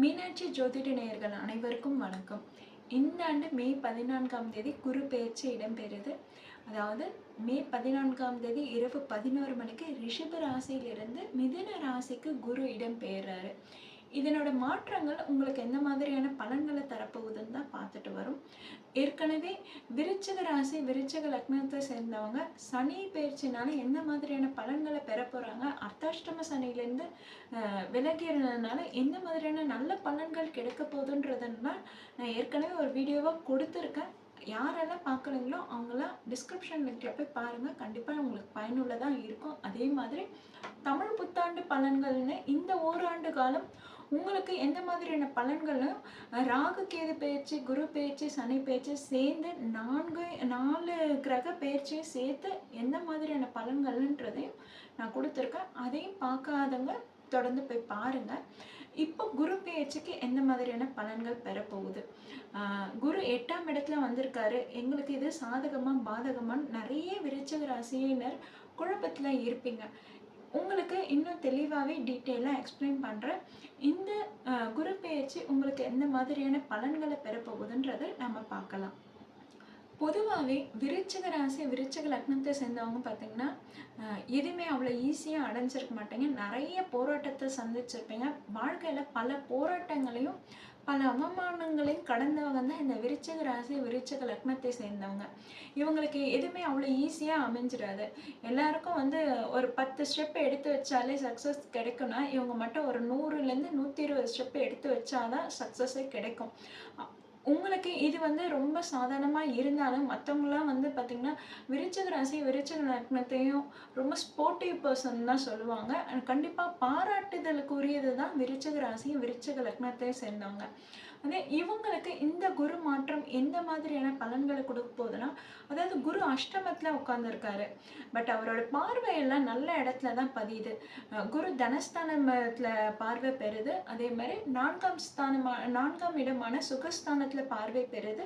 மீனாட்சி ஜோதிட நேயர்கள் அனைவருக்கும் வணக்கம். இந்த ஆண்டு மே பதினான்காம் தேதி குரு பெயர்ச்சி இடம்பெறுது. அதாவது மே பதினான்காம் தேதி இரவு பதினோரு மணிக்கு ரிஷப ராசியிலிருந்து மிதுன ராசிக்கு குரு இடம்பெயர்றாரு. இதனோட மாற்றங்கள் உங்களுக்கு எந்த மாதிரியான பலன்களை தரப்போகுதுன்னு தான் பார்த்துட்டு வரும். ஏற்கனவே விருச்சக ராசி விருச்சக லக்னத்தை சேர்ந்தவங்க சனி பயிற்சினால எந்த மாதிரியான பலன்களை பெற போகிறாங்க அர்த்தாஷ்டம சனிலேருந்து விலகிறதுனால எந்த மாதிரியான நல்ல பலன்கள் கிடைக்க போகுதுன்றதுன்னா நான் ஏற்கனவே ஒரு வீடியோவாக கொடுத்துருக்கேன். யாரெல்லாம் பார்க்குறீங்களோ அவங்களாம் டிஸ்கிரிப்ஷன் லிங்கில் போய் பாருங்கள் கண்டிப்பாக உங்களுக்கு பயனுள்ளதாக இருக்கும். அதே மாதிரி தமிழ் புத்தாண்டு பலன்கள்னு இந்த ஓராண்டு காலம் உங்களுக்கு எந்த மாதிரியான பலன்களும் ராகு கேது பயிற்சி குரு பயிற்சி சனி பயிற்சி சேர்ந்து நான்கு நாலு கிரக பயிற்சியும் சேர்த்து எந்த மாதிரியான பலன்கள்ன்றதையும் நான் கொடுத்துருக்கேன். அதையும் பார்க்காதவங்க தொடர்ந்து போய் பாருங்கள் இப்போ குரு பேச்சுக்கு எந்த மாதிரியான பலன்கள் பெறப்போகுது? குரு எட்டாம் இடத்துல வந்திருக்காரு. எங்களுக்கு இது சாதகமாக பாதகமான்னு நிறைய விருச்சக ராசியினர் குழப்பத்தில் இருப்பீங்க. உங்களுக்கு இன்னும் தெளிவாகவே டீட்டெயிலாக எக்ஸ்பிளைன் பண்ணுறேன் இந்த ஆஹ் குரு பெயர்ச்சி உங்களுக்கு எந்த மாதிரியான பலன்களை பெறப்போகுதுன்றதை நம்ம பார்க்கலாம். பொதுவாகவே விருச்சக ராசி விருச்சக லக்னத்தை சேர்ந்தவங்க பார்த்தீங்கன்னா எதுவுமே அவ்வளோ ஈஸியாக அடைஞ்சிருக்க மாட்டேங்க. நிறைய போராட்டத்தை சந்திச்சிருப்பீங்க. வாழ்க்கையில் பல போராட்டங்களையும் பல அவமானங்களையும் கடந்தவங்க தான் இந்த விருச்சக ராசி விருச்சக லக்னத்தை சேர்ந்தவங்க. இவங்களுக்கு எதுவுமே அவ்வளோ ஈஸியாக அமைஞ்சிடாது. எல்லாருக்கும் வந்து ஒரு பத்து ஸ்டெப் எடுத்து வச்சாலே சக்ஸஸ் கிடைக்கும்னா இவங்க மட்டும் ஒரு நூறுலேருந்து நூற்றி இருபது ஸ்டெப் எடுத்து வச்சாதான் சக்ஸஸே கிடைக்கும். உங்களுக்கு இது வந்து ரொம்ப சாதாரணமாக இருந்தாலும் மற்றவங்களாம் வந்து பார்த்திங்கன்னா விருச்சிக ராசி விருச்சிக லக்னத்தையும் ரொம்ப ஸ்போர்ட்டிவ் பர்சன் தான் சொல்லுவாங்க. கண்டிப்பாக பாராட்டுதலுக்குரியது தான் விருச்சிக ராசியும் விருச்சிக லக்னத்தையும் சேர்ந்தவங்க. அதே இவங்களுக்கு இந்த குரு மாற்றம் எந்த மாதிரியான பலன்களை கொடுக்க போகுதுன்னா அதாவது குரு அஷ்டமத்தில் உட்காந்துருக்காரு பட் அவரோட பார்வையெல்லாம் நல்ல இடத்துல தான் பதியுது. குரு தனஸ்தானத்தில் பார்வை பெறுது. அதே மாதிரி நான்காம் ஸ்தானமா நான்காம் இடமான சுகஸ்தானத்தில் பார்வை பெறுது.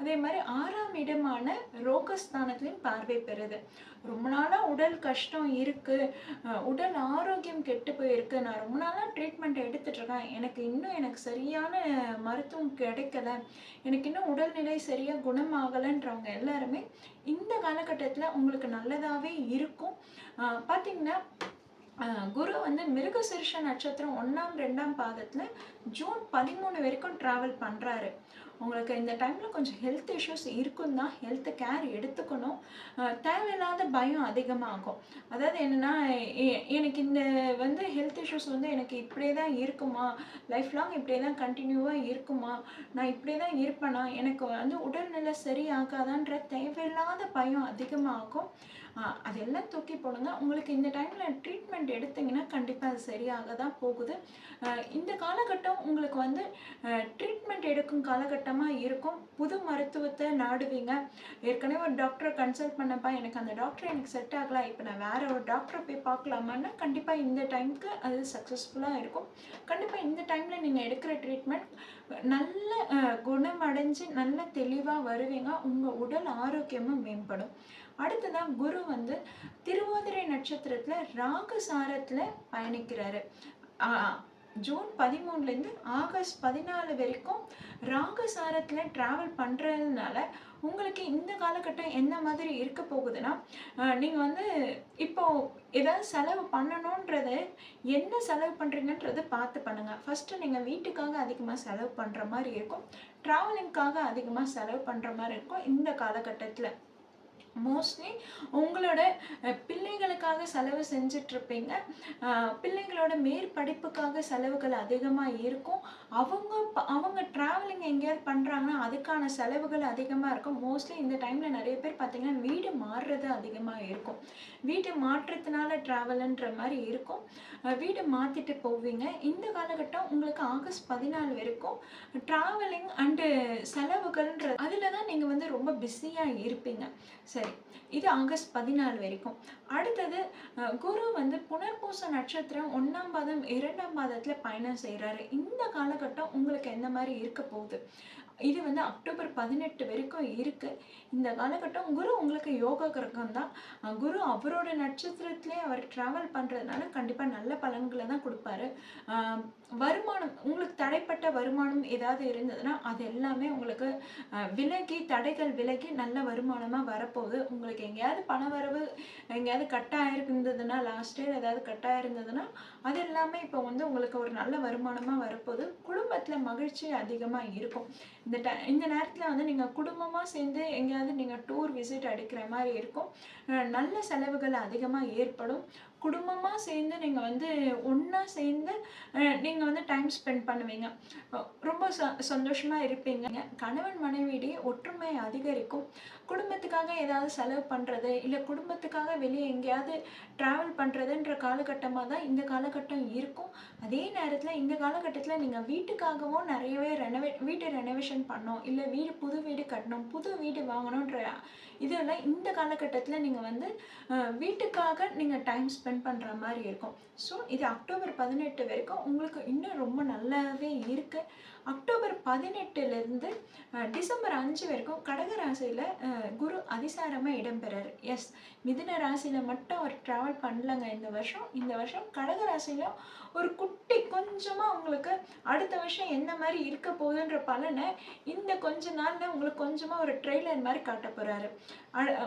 அதே மாதிரி ஆறாம் இடமான ரோகஸ்தானத்துலையும் பார்வை பெறுது. ரொம்ப நாளாக உடல் கஷ்டம் இருக்குது உடல் ஆரோக்கியம் கெட்டு போயிருக்கு. நான் ரொம்ப நாளாக ட்ரீட்மெண்ட் எடுத்துட்டு இருக்கேன். எனக்கு இன்னும் எனக்கு சரியான மருத்துவம் கிடைக்கல. எனக்கு இன்னும் உடல்நிலை சரியாக குணமாகலைன்றவங்க எல்லாருமே இந்த காலகட்டத்தில் உங்களுக்கு நல்லதாகவே இருக்கும். பார்த்திங்கன்னா பார்த்தீங்கன்னா குரு வந்து மிருகசிருஷ நட்சத்திரம் ஒன்றாம் ரெண்டாம் பாதத்தில் ஜூன் பதிமூணு வரைக்கும் ட்ராவல் பண்ணுறாரு உங்களுக்கு இந்த டைமில் கொஞ்சம் ஹெல்த் இஷ்யூஸ் இருக்கும் தான் ஹெல்த் கேர் எடுத்துக்கணும் தேவையில்லாத பயம் அதிகமாகும். அதாவது என்னென்னா எனக்கு இந்த வந்து ஹெல்த் இஷ்யூஸ் வந்து எனக்கு இப்படியே தான் இருக்குமா? லைஃப் லாங் இப்படியே தான் கண்டினியூவாக இருக்குமா? நான் இப்படியே தான் இருப்பேனா? எனக்கு வந்து உடல்நிலை சரியாகாதான்ற தேவையில்லாத பயம் அதிகமாகும். அதெல்லாம் தூக்கி போடுங்க. உங்களுக்கு இந்த டைமில் ட்ரீட்மெண்ட் எடுத்தீங்கன்னா கண்டிப்பாக அது சரியாக தான் போகுது இந்த காலகட்டம் உங்களுக்கு வந்து ட்ரீட்மெண்ட் எடுக்கும் காலகட்டமாக இருக்கும். புது மருத்துவத்தை நாடுவீங்க. ஏற்கனவே ஒரு டாக்டரை கன்சல்ட் பண்ணப்பா எனக்கு அந்த டாக்டர் எனக்கு செட் ஆகலாம் இப்போ நான் வேற ஒரு டாக்டரை போய் பார்க்கலாமான்னா கண்டிப்பாக இந்த டைமுக்கு அது சக்ஸஸ்ஃபுல்லாக இருக்கும். கண்டிப்பாக இந்த டைமில் நீங்கள் எடுக்கிற ட்ரீட்மெண்ட் நல்ல குணமடைஞ்சு நல்ல தெளிவாக வருவீங்க. உங்கள் உடல் ஆரோக்கியமும் மேம்படும். அடுத்ததான் குரு வந்து திருவாதிரை நட்சத்திரத்தில் ராகு சாரத்தில் பயணிக்கிறாரு. ஜூன் பதிமூணுலேருந்து ஆகஸ்ட் பதினாலு வரைக்கும் ராகு ட்ராவல் பண்ணுறதுனால உங்களுக்கு இந்த காலகட்டம் என்ன மாதிரி இருக்க போகுதுன்னா நீங்கள் வந்து இப்போது ஏதாவது செலவு பண்ணணுன்றது என்ன செலவு பண்ணுறீங்கன்றது பார்த்து பண்ணுங்கள் ஃபஸ்ட்டு நீங்கள் வீட்டுக்காக அதிகமாக செலவு பண்ணுற மாதிரி இருக்கும். ட்ராவலிங்க்காக அதிகமாக செலவு பண்ணுற மாதிரி இருக்கும் இந்த காலகட்டத்தில். மோஸ்ட்லி உங்களோட பிள்ளைகளுக்காக செலவு செஞ்சிட்ருப்பீங்க. பிள்ளைங்களோட மேற்படிப்புக்காக செலவுகள் அதிகமாக இருக்கும். அவங்க ப- அவங்க ட்ராவலிங் எங்கேயாவது பண்ணுறாங்கன்னா அதுக்கான செலவுகள் அதிகமாக இருக்கும். மோஸ்ட்லி இந்த டைமில் நிறைய பேர் பார்த்திங்கன்னா வீடு மாறுறது அதிகமாக இருக்கும். வீடு மாற்றத்தினால ட்ராவலுன்ற மாதிரி இருக்கும். வீடு மாற்றிட்டு போவீங்க. இந்த காலகட்டம் உங்களுக்கு ஆகஸ்ட் பதினாலு வரைக்கும் ட்ராவலிங் அண்டு செலவுகள்ன்ற அதில் தான் நீங்கள் வந்து ரொம்ப பிஸியாக இருப்பீங்க. சரி. இது ஆகஸ்ட் பதினாலு வரைக்கும். அடுத்தது அஹ், குரு வந்து புனர்பூச நட்சத்திரம் ஒன்றாம் பாதம் இரண்டாம் பாதத்தில் பயணம் செய்கிறாரு இந்த காலகட்டம் உங்களுக்கு எந்த மாதிரி இருக்க போகுது? இது வந்து அக்டோபர் பதினெட்டு வரைக்கும் இருக்குது இந்த காலகட்டம் குரு உங்களுக்கு யோகா கிரகம் தான். குரு அவரோட நட்சத்திரத்திலே அவர் ட்ராவல் பண்ணுறதுனால கண்டிப்பாக நல்ல பலன்களை தான் கொடுப்பாரு. வருமானம் உங்களுக்கு தடைப்பட்ட வருமானம் ஏதாவது இருந்ததுன்னா அது எல்லாமே உங்களுக்கு விலகி தடைகள் விலகி நல்ல வருமானமாக வரப்போகுது. உங்களுக்கு எங்கேயாவது பண வரவு எங்கேயாவது கட்டாக இருந்ததுன்னா லாஸ்ட் இயர் ஏதாவது கட்டாக இருந்ததுன்னா அது எல்லாமே இப்போ வந்து உங்களுக்கு ஒரு நல்ல வருமானமாக வரப்போகுது. குடும்பத்தில் மகிழ்ச்சி அதிகமாக இருக்கும். இந்த ட இந்த நேரத்தில் வந்து நீங்கள் குடும்பமாக சேர்ந்து எங்கேயாவது நீங்கள் டூர் விசிட் அடிக்கிற மாதிரி இருக்கும். நல்ல செலவுகள் அதிகமாக ஏற்படும். குடும்பமாக சேர்ந்து நீங்கள் வந்து ஒன்றா சேர்ந்து நீங்கள் வந்து டைம் ஸ்பெண்ட் பண்ணுவீங்க. ரொம்ப ச சந்தோஷமாக இருப்பீங்க. கணவன் மனைவியிடையே வறுமை அதிகரிக்கும். குடும்பத்துக்காக ஏதாவது செலவு பண்ணுறது இல்லை குடும்பத்துக்காக வெளியே எங்கேயாவது ட்ராவல் பண்ணுறதுன்ற காலகட்டமாக தான் இந்த காலகட்டம் இருக்கும். அதே நேரத்தில் இந்த காலகட்டத்தில் நீங்கள் வீட்டுக்காகவும் நிறையவே ரெனோவே வீட்டை ரெனோவேஷன் பண்ணோம் இல்லை வீடு புது வீடு கட்டணும் புது வீடு வாங்கணுன்ற இதெல்லாம் இந்த காலகட்டத்தில் நீங்கள் வந்து வீட்டுக்காக நீங்கள் டைம் ஸ்பெண்ட் பண்ணுற மாதிரி இருக்கும். ஸோ இது அக்டோபர் பதினெட்டு வரைக்கும் உங்களுக்கு இன்னும் ரொம்ப நல்லாவே இருக்குது அக்டோபர் பதினெட்டுலேருந்து டிசம்பர் அஞ்சு வரைக்கும் கடக ராசியில் குரு அதிசாரமாக இடம்பெறாரு. எஸ் மிதுன ராசியில் மட்டும் அவர் ட்ராவல் பண்ணலங்க இந்த வருஷம். இந்த வருஷம் கடக ராசியில் ஒரு குட்டி கொஞ்சமாக உங்களுக்கு அடுத்த வருஷம் என்ன மாதிரி இருக்க போகுதுன்ற பலனை இந்த கொஞ்ச நாளில் உங்களுக்கு கொஞ்சமாக ஒரு ட்ரெய்லர் மாதிரி காட்ட போகிறாரு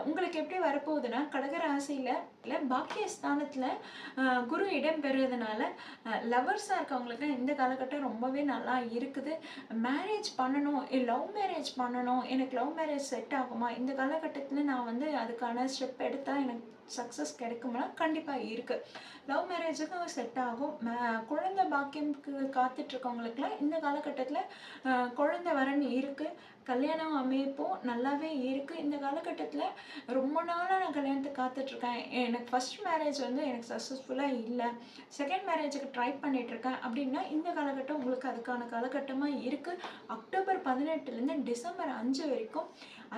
உங்களுக்கு எப்படி வரப்போகுதுன்னா கடகராசியில் இல்லை பாக்கிய ஸ்தானத்தில் குரு இடம் பெறுறதுனால லவர்ஸாக இருக்கவங்களுக்கு இந்த காலகட்டம் ரொம்பவே நல்லா இருக்குது. மேரேஜ் பண்ணணும் லவ் மேரேஜ் பண்ணணும். எனக்கு லவ் மேரேஜ் செட் ஆகுமா? இந்த காலகட்டத்தில் நான் வந்து அதுக்கான ஸ்டெப் எடுத்தால் எனக்கு சக்ஸஸ் கிடைக்குமா கண்டிப்பாக இருக்குது லவ் மேரேஜுக்கு செட் ஆகும். குழந்தை பாக்கியம்க்கு காத்துட்ருக்கவங்களுக்குலாம் இந்த காலகட்டத்தில் குழந்தை வரன் இருக்குது கல்யாணம் அமைப்பும் நல்லாவே இருக்குது இந்த காலகட்டத்தில் ரொம்ப நாளாக நான் கல்யாணம் காத்துட்ருக்கேன். எனக்கு ஃபர்ஸ்ட் மேரேஜ் வந்து எனக்கு சக்ஸஸ்ஃபுல்லாக இல்லை. செகண்ட் மேரேஜுக்கு ட்ரை பண்ணிகிட்ருக்கேன் அப்படின்னா இந்த காலகட்டம் உங்களுக்கு அதுக்கான காலகட்டமாக இருக்குது அக்டோபர் பதினெட்டுலேருந்து டிசம்பர் அஞ்சு வரைக்கும்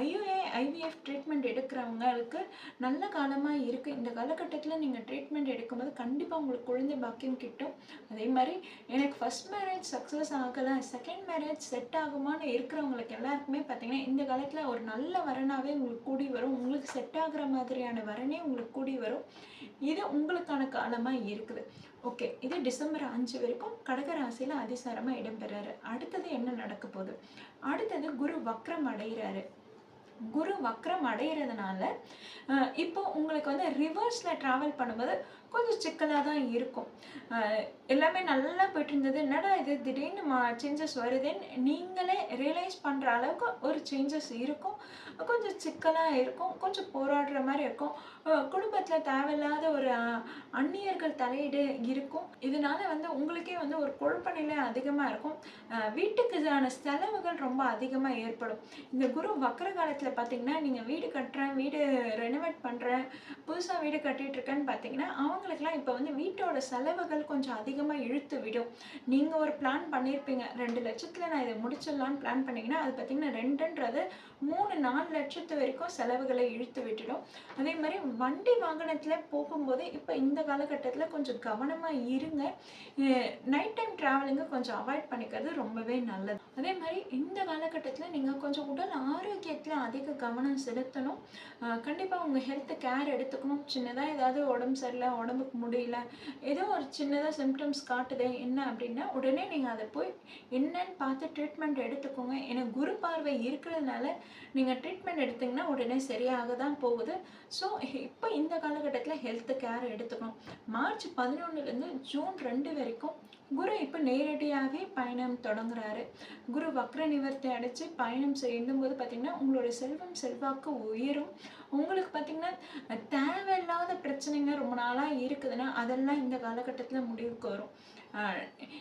ஐயுஏ ஐவிஎஃப் ட்ரீட்மெண்ட் எடுக்கிறவங்களுக்கு நல்ல காலமாக இருக்குது இந்த காலகட்டத்தில் நீங்கள் ட்ரீட்மெண்ட் எடுக்கும்போது கண்டிப்பாக உங்களுக்கு குழந்தை பாக்கியம் கிட்டும். அதே மாதிரி எனக்கு ஃபர்ஸ்ட் மேரேஜ் சக்ஸஸ் ஆகலை செகண்ட் மேரேஜ் செட் ஆகுமான்னு இருக்கிறவங்களுக்கு எல்லாருக்குமே பார்த்தீங்கன்னா இந்த காலத்தில் ஒரு நல்ல வரனாகவே உங்களுக்கு கூடி வரும். உங்களுக்கு செட் ஆகிற மாதிரியான வரனே உங்களுக்கு கூடி வரும். இது உங்களுக்கான காலமாக இருக்குது. ஓகே இது டிசம்பர் அஞ்சு வரைக்கும் கடகராசியில் அதிசாரமாக இடம்பெறாரு. அடுத்தது என்ன நடக்க போகுது? அடுத்தது குரு வக்ரம் அடைகிறாரு குரு வக்ரம் அடைகிறதுனால இப்போ உங்களுக்கு வந்து ரிவர்ஸில் ட்ராவல் பண்ணும்போது கொஞ்சம் சிக்கலாக தான் இருக்கும். எல்லாமே நல்லா போயிட்டு இருந்தது என்னடா இது? திடீர்னு மா சேஞ்சஸ் வருதுன்னு நீங்களே ரியலைஸ் பண்ணுற அளவுக்கு ஒரு சேஞ்சஸ் இருக்கும். கொஞ்சம் சிக்கலாக இருக்கும். கொஞ்சம் போராடுற மாதிரி இருக்கும். குடும்பத்தில் தேவையில்லாத ஒரு அந்நியர்கள் தலையீடு இருக்கும். இதனால வந்து உங்களுக்கே வந்து ஒரு குழப்ப நிலை அதிகமாக இருக்கும். வீட்டுக்குதான செலவுகள் ரொம்ப அதிகமாக ஏற்படும். இந்த குரு வக்கர காலத்தில் பார்த்தீங்கன்னா நீங்கள் வீடு கட்டுறேன் வீடு ரெனோவேட் பண்ணுறேன் புதுசாக வீடு கட்டிட்டு இருக்கேன்னு பார்த்தீங்கன்னா அவங்களுக்குலாம் இப்போ வந்து வீட்டோட செலவுகள் கொஞ்சம் அதிகமாக இழுத்து விடும். நீங்கள் ஒரு பிளான் பண்ணியிருப்பீங்க ரெண்டு லட்சத்தில் நான் இதை முடிச்சிடலான்னு பிளான் பண்ணிங்கன்னா அது பார்த்தீங்கன்னா ரெண்டுன்றது மூணு நாலு லட்சத்து வரைக்கும் செலவுகளை இழுத்து விட்டுடும். அதே மாதிரி வண்டி வாகனத்தில் போகும்போது இப்போ இந்த காலகட்டத்தில் கொஞ்சம் கவனமாக இருங்க. நைட் டைம் ட்ராவலிங்கை கொஞ்சம் அவாய்ட் பண்ணிக்கிறது ரொம்பவே நல்லது. அதே மாதிரி இந்த காலகட்டத்தில் நீங்கள் கொஞ்சம் உடல் ஆரோக்கியத்தில் அதிக கவனம் செலுத்தணும். கண்டிப்பாக உங்கள் ஹெல்த் கேர் எடுத்துக்கணும். சின்னதாக ஏதாவது உடம்பு சரியில்லை உடம்புக்கு முடியல. ஏதோ ஒரு சின்னதாக சிம்டம்ஸ் காட்டுது என்ன அப்படின்னா உடனே நீங்கள் அதை போய் என்னன்னு பார்த்து ட்ரீட்மெண்ட் எடுத்துக்கோங்க. ஏன்னா குரு பார்வை இருக்கிறதுனால நீங்கள் ட்ரீட்மெண்ட் எடுத்தீங்கன்னா உடனே சரியாக தான் போகுது. ஸோ இப்போ இந்த காலகட்டத்தில் ஹெல்த் கேர் எடுத்துக்கணும். மார்ச் பதினொன்றுலேருந்து ஜூன் ரெண்டு வரைக்கும் குரு இப்போ நேரடியாகவே பயணம் தொடங்குறாரு. குரு வக்ர நிவர்த்தி அடைச்சு பயணம் செய்யும் போது பார்த்தீங்கன்னா உங்களோட செல்வம் செல்வாக்கு உயரும். உங்களுக்கு பார்த்தீங்கன்னா தேவையில்லாத பிரச்சனைங்க ரொம்ப நாளாக இருக்குதுன்னா அதெல்லாம் இந்த காலகட்டத்தில் முடிவுக்கு வரும்.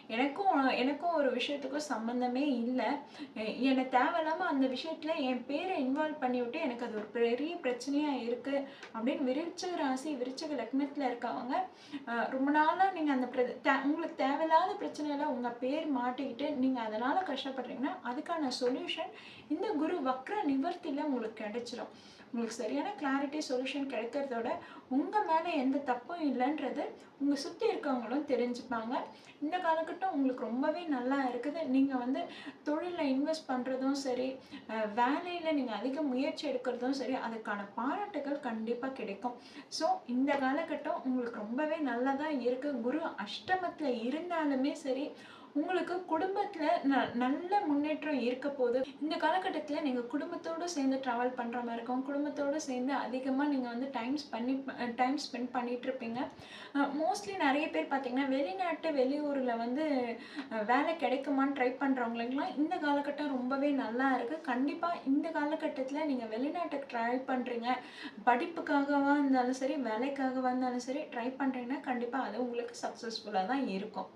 எனக்கும் எனக்கும் ஒரு விஷயத்துக்கும் சம்மந்தமே இல்லை. எனக்கு தேவையில்லாமல் அந்த விஷயத்தில் என் பேரை இன்வால்வ் பண்ணிவிட்டு எனக்கு அது ஒரு பெரிய பிரச்சனையாக இருக்குது அப்படின்னு விருச்சக ராசி விருச்சக லக்னத்தில் இருக்கவங்க ரொம்ப நாளாக நீங்கள் அந்த பிர தே- உங்களுக்கு தேவையில்லாத பிரச்சனையில் உங்கள் பேர் மாட்டிக்கிட்டு நீங்கள் அதனால் கஷ்டப்படுறீங்கன்னா அதுக்கான சொல்யூஷன் இந்த குரு வக்ர நிவர்த்தியில் உங்களுக்கு கிடைச்சிடும் உங்களுக்கு சரியான கிளாரிட்டி சொல்யூஷன் கிடைக்கிறதோட உங்கள் மேலே எந்த தப்பும் இல்லைன்றது உங்கள் சுற்றி இருக்கவங்களும் தெரிஞ்சுப்பாங்க. இந்த காலகட்டம் உங்களுக்கு ரொம்பவே நல்லா இருக்குது. நீங்கள் வந்து தொழிலில் இன்வெஸ்ட் பண்ணுறதும் சரி வேலையில் நீங்கள் அதிக முயற்சி எடுக்கிறதும் சரி அதுக்கான பாராட்டுகள் கண்டிப்பாக கிடைக்கும். ஸோ இந்த காலகட்டம் உங்களுக்கு ரொம்பவே நல்லதாக இருக்குது குரு அஷ்டமத்தில் இருந்தாலுமே சரி உங்களுக்கு குடும்பத்தில் ந நல்ல முன்னேற்றம் இருக்க போது இந்த காலகட்டத்தில் நீங்கள் குடும்பத்தோடு சேர்ந்து ட்ராவல் பண்ணுற மாதிரி இருக்கும். குடும்பத்தோடு சேர்ந்து அதிகமாக நீங்கள் வந்து டைம் பண்ணி டைம் ஸ்பெண்ட் பண்ணிட்டு இருப்பீங்க. மோஸ்ட்லி நிறைய பேர் பார்த்தீங்கன்னா வெளிநாட்டு வெளியூரில் வந்து வேலை கிடைக்குமான்னு ட்ரை பண்ணுறவங்களுக்குலாம் இந்த காலகட்டம் ரொம்பவே நல்லா இருக்குது கண்டிப்பாக இந்த காலகட்டத்தில் நீங்கள் வெளிநாட்டுக்கு ட்ரை பண்ணுறீங்க படிப்புக்காகவா இருந்தாலும் சரி வேலைக்காகவா இருந்தாலும் சரி ட்ரை பண்ணுறீங்கன்னா கண்டிப்பாக அது உங்களுக்கு சக்ஸஸ்ஃபுல்லாக தான் இருக்கும்.